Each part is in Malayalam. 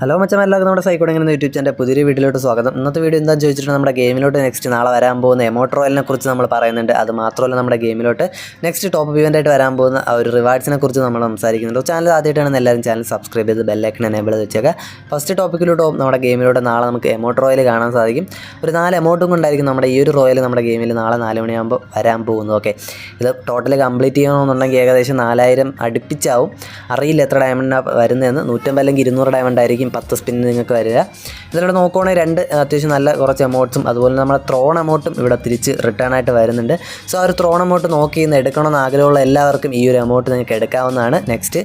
ഹലോ മച്ചം എല്ലാവർക്കും നമ്മുടെ സൈക്കോ ഇങ്ങനെ യൂട്യൂബ് ചാനൽ പുതിയൊരു വീഡിയോയിലോട്ട് സ്വാഗതം. ഇന്നത്തെ വീഡിയോ എന്താണെന്ന് ചോദിച്ചിട്ട് നമ്മുടെ ഗെയിമിലോട്ട് നെക്സ്റ്റ് നാളെ വരാൻ പോകുന്ന എമോട്രോയലിനെ കുറിച്ച് നമ്മൾ പറയുന്നുണ്ട്. അത് മാത്രമല്ല നമ്മുടെ ഗെയിമിലോട്ട് നെക്സ്റ്റ് ടോപ്പ് ഇവന്റ് ആയിട്ട് വരാൻ പോകുന്ന ആ ഒരു റിവാർഡ്സിനെ കുറിച്ച് നമ്മൾ സംസാരിക്കുന്നുണ്ട്. ചാനൽ ആദ്യമായിട്ടാണ് എല്ലാവരും ചാനൽ സബ്സ്ക്രൈബ് ചെയ്ത് ബെല്ലൈക്കൺ എനേബിൾ ചെയ്ത് വെച്ചേക്കുക ഫസ്റ്റ് ടോപ്പിക്കിലോട്ട് നമ്മുടെ ഗെയിമിലോട്ട് നാളെ നമുക്ക് എമോട്ട് റോയൽ കാണാൻ സാധിക്കും. ഒരു നാല് എമൗണ്ടും കൊണ്ടായിരിക്കും നമ്മുടെ ഈ ഒരു റോയൽ നമ്മുടെ ഗെയിമിൽ നാളെ നാല് മണിയാകുമ്പോൾ വരാൻ പോകുന്നത്. ഓക്കെ ഇത് ടോട്ടൽ കംപ്ലീറ്റ് ചെയ്യണമെന്നുണ്ടെങ്കിൽ ഏകദേശം നാലായിരം അടുപ്പിച്ചാവും. അറിയില്ല എത്ര ഡയമണ്ടാണ് വരുന്നതെന്ന്. നൂറ്റമ്പത് അല്ലെങ്കിൽ ഇരുന്നൂറ് ഡയമണ്ട് ആയിരിക്കും പത്ത് സ്പിൻ നിങ്ങൾക്ക് വരിക. ഇതിലൂടെ നോക്കുവാണെങ്കിൽ രണ്ട് അത്യാവശ്യം നല്ല കുറച്ച് എമൗണ്ട്സും അതുപോലെ നമ്മുടെ ത്രോൺ എമൗണ്ടും ഇവിടെ തിരിച്ച് റിട്ടേൺ ആയിട്ട് വരുന്നുണ്ട്. സോ ആ ഒരു ത്രോൺ എമൗണ്ട് നോക്കി ഇന്ന് എടുക്കണമെന്ന് ആഗ്രഹമുള്ള എല്ലാവർക്കും ഈ ഒരു എമൗണ്ട് നിങ്ങൾക്ക് എടുക്കാവുന്നതാണ്. നെക്സ്റ്റ്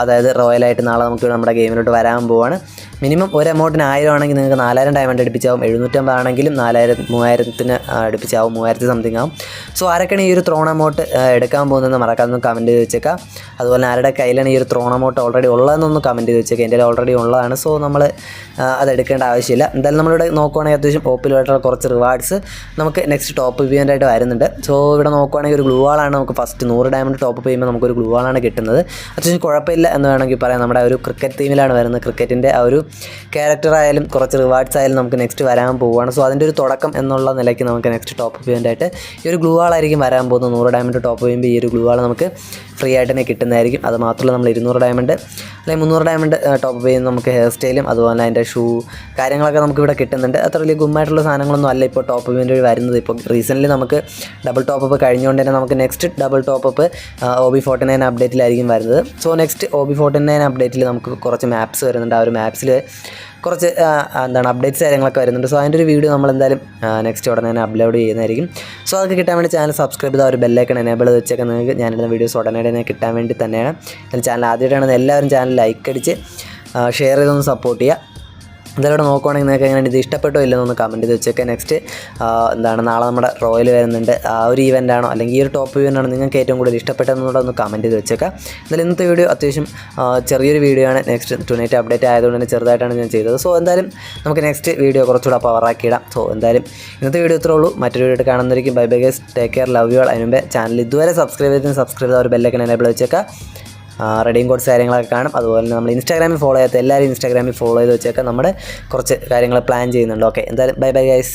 അതായത് റോയലായിട്ട് നാളെ നമുക്ക് നമ്മുടെ ഗെയിമിലോട്ട് വരാൻ പോവാണ്. മിനിമം ഒരു എമൗണ്ടിന് ആയിരം ആണെങ്കിൽ നിങ്ങൾക്ക് നാലായിരം ഡയമണ്ട് അടുപ്പിച്ചാവും. എഴുന്നൂറ്റമ്പത് ആണെങ്കിലും നാലായിരം മൂവായിരത്തിന് അടുപ്പിച്ചാവും. മൂവായിരത്തി സംതിങ് ആവും. സോ ആരൊക്കെയാണ് ഈ ഒരു ത്രോൺ എമൗണ്ട് എടുക്കാൻ പോകുന്നതെന്ന് മറക്കാതെ കമന്റ് ചെയ്ത് വെച്ചേക്കാം. അതുപോലെ ആരുടെ കയ്യിലാണ് ഈ ഒരു ത്രോൺ എമൗണ്ട് ഓൾറെഡി ഉള്ളതെന്നൊന്ന് കമന്റ് ചെയ്ത് വെച്ചേക്കാം. എന്റെ ഓൾറെഡി ഉള്ളതാണ്. സോ നമ്മൾ അത് എടുക്കേണ്ട ആവശ്യമില്ല. എന്തായാലും നമ്മളിവിടെ നോക്കുവാണെങ്കിൽ അത്യാവശ്യം പോപ്പുലറായിട്ടുള്ള കുറച്ച് റിവാർഡ്സ് നമുക്ക് നെക്സ്റ്റ് ടോപ്പ് പേയ്മെന്റായിട്ട് വരുന്നുണ്ട്. സോ ഇവിടെ നോക്കുവാണെങ്കിൽ ഒരു ഗ്ലൂ വാളാണ് നമുക്ക് ഫസ്റ്റ് നൂറ് ഡയമണ്ട് ടോപ്പ് ചെയ്യുമ്പോൾ നമുക്കൊരു ഗ്ലൂ വാളാണ് കിട്ടുന്നത്. അത്യാവശ്യം കുഴപ്പമില്ല എന്ന് വേണമെങ്കിൽ പറയാം. നമ്മുടെ ഒരു ക്രിക്കറ്റ് ടീമിലാണ് വരുന്നത്. ക്രിക്കറ്റിന്റെ ആ ഒരു ക്യാരക്ടർ ആയാലും കുറച്ച് റിവാർഡ്സ് ആയാലും നമുക്ക് നെക്സ്റ്റ് വരാൻ പോവുകയാണ്. സോ അതിന്റെ ഒരു തുടക്കം എന്നുള്ള നിലയ്ക്ക് നമുക്ക് നെക്സ്റ്റ് ടോപ്പ് ഇവന്റ് ആയിട്ട് ഈ ഒരു ഗ്ലൂ വാളായിരിക്കും വരാൻ പോകുന്നത്. നൂറ് ഡയമണ്ട് ടോപ്പ് ചെയ്യുമ്പോൾ ഈ ഒരു ഗ്ലൂ നമുക്ക് ഫ്രീ ആയിട്ട് തന്നെ കിട്ടുന്നതായിരിക്കും. അത് മാത്രമല്ല നമ്മൾ ഇരുന്നൂറ് ഡയമണ്ട് അല്ലെങ്കിൽ മുന്നൂറ് ഡയമണ്ട് ടോപ്പ് ചെയ്യുന്ന നമുക്ക് ഹെയർ സ്റ്റൈലും അതുപോലെ അതിന്റെ ഷൂ കാര്യങ്ങളൊക്കെ നമുക്ക് ഇവിടെ കിട്ടുന്നുണ്ട്. അത്ര വലിയ ഗുമ്മായിട്ടുള്ള സാധനങ്ങളൊന്നും അല്ല ഇപ്പോൾ ടോപ്പ് വേണ്ടി വരുന്നത്. ഇപ്പോൾ റീസെന്റ്ലി നമുക്ക് ഡബിൾ ടോപ്പ് അപ്പ് കഴിഞ്ഞുകൊണ്ട് തന്നെ നമുക്ക് next double top up O B forty nine അപ്ഡേറ്റിലായിരിക്കും വരുന്നത്. So next O B forty nine അപ്ഡേറ്റിൽ നമുക്ക് കുറച്ച് മാപ്സ് വരുന്നുണ്ട്. ആ ഒരു മാപ്സിൽ കുറച്ച് എന്താണ് അപ്ഡേറ്റ്സ് കാര്യങ്ങളൊക്കെ വരുന്നുണ്ട്. സോ അതിന്റെ ഒരു വീഡിയോ നമ്മൾ എന്തായാലും നെക്സ്റ്റ് ഉടനെ തന്നെ അപ്ലോഡ് ചെയ്യുന്നതായിരിക്കും. സോ അതൊക്കെ കിട്ടാൻ വേണ്ടി ചാനൽ സബ്സ്ക്രൈബ് ചെയ്താൽ ഒരു ബെല്ലൈക്കൺ എനേബിൾ വെച്ചൊക്കെ നിങ്ങൾക്ക് ഞാനിടുന്ന വീഡിയോസ് ഉടനെ തന്നെ കിട്ടാൻ വേണ്ടി തന്നെയാണ്. ചാനൽ ആദ്യമായിട്ടാണ് എല്ലാവരും ചാനൽ ലൈക്ക് അടിച്ച് ഷെയർ ചെയ്തൊന്ന് സപ്പോർട്ട് ചെയ്യുക. എന്തായാലും നോക്കുവാണെങ്കിൽ നിങ്ങൾക്ക് എങ്ങനെ ഇത് ഇഷ്ടപ്പെട്ടോ ഇല്ലെന്നൊന്ന് കമന്റ് ചെയ്ത് വെച്ചേക്കാം. നെക്സ്റ്റ് എന്താണ് നാളെ നമ്മുടെ റോയൽ വരുന്നുണ്ട്. ആ ഒരു ഇവന്റ് ആണോ? അല്ലെങ്കിൽ ഈ ഒരു ടോപ്പ് ഇവന്റ് ആണോ നിങ്ങൾക്ക് ഏറ്റവും കൂടുതൽ ഇഷ്ടപ്പെട്ടതെന്നുകൂടെ ഒന്ന് കമന്റ് ചെയ്ത് വെച്ചേക്കാം. എന്തായാലും ഇന്നത്തെ വീഡിയോ അത്യാവശ്യം ചെറിയൊരു വീഡിയോ ആണ്. നെക്സ്റ്റ് ടു നൈറ്റ് അപ്ഡേറ്റ് ആയതുകൊണ്ട് തന്നെ ചെറുതായിട്ടാണ് ഞാൻ ചെയ്തത്. സോ എന്തായാലും നമുക്ക് നെക്സ്റ്റ് വീഡിയോ കുറച്ചുകൂടെ പവറാക്കിയിടാം സോ എന്തായാലും ഇന്നത്തെ വീഡിയോ ഇത്രേ ഉള്ളൂ. മറ്റൊരു video കാണുന്നതായിരിക്കും. Bye bye guys take care love you all അതിനുമ്പേ channel ഇതുവരെ സബ്സ്ക്രൈബ് ചെയ്തതിന് സബ്സ്ക്രൈബ് ചെയ്ത ഒരു ബെല്ലൊക്കെ എനേബിൾ വെച്ചേക്കാം റെഡിയും കോഡ്സ് കാര്യങ്ങളൊക്കെ കാണും. അതുപോലെ തന്നെ നമ്മൾ ഇൻസ്റ്റാഗ്രാമിൽ ഫോളോ ചെയ്യാത്ത എല്ലാവരും ഇൻസ്റ്റാഗ്രാമിൽ ഫോളോ ചെയ്ത് വെച്ചേക്കാം. നമ്മുടെ കുറച്ച് കാര്യങ്ങൾ പ്ലാൻ ചെയ്യുന്നുണ്ട്. ഓക്കെ എന്തായാലും ബൈ ബൈ ഗൈസ്